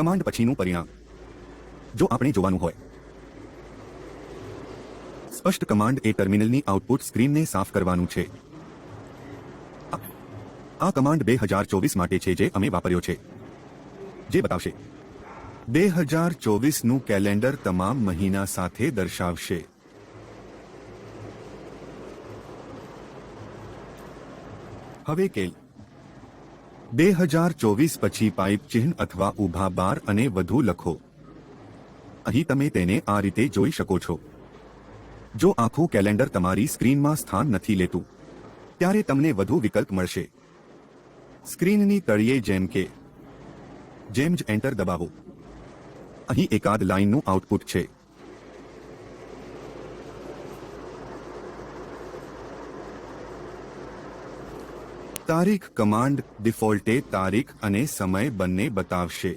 Command પછીનું પરિણામ. જો આપણે જોવાનું હોય. સ્પષ્ટ કમાન્ડ એ ટર્મિનલની આઉટપુટ સ્ક્રીનને સાફ કરવાનું છે. આ- કમાન્ડ બે હજાર ચોવીસ માટે છે જે અમે વાપર્યો છે. જે બતાવશે. બે હજાર ચોવીસનું કેલેન્ડર તમામ મહિના સાથે દર્શાવશે. હવે કેલ બે હજાર ચોવીસ પછી પાઇપ ચિહ્ન અથવા ઊભા બાર અને વધુ લખો. અહીં તમે તેને આ રીતે જોઈ શકો છો. જો આખું કેલેન્ડર તમારી સ્ક્રીનમાં સ્થાન નથી લેતું, ત્યારે તમને વધુ વિકલ્પ મળશે. સ્ક્રીનની તળિયે જેમ કે, જેમ જ એન્ટર દબાવો. અહીં એકાદ લાઇનનું આઉટપુટ છે. તારીખ કમાન્ડ ડિફોલ્ટે તારીખ અને સમય બંને બતાવશે.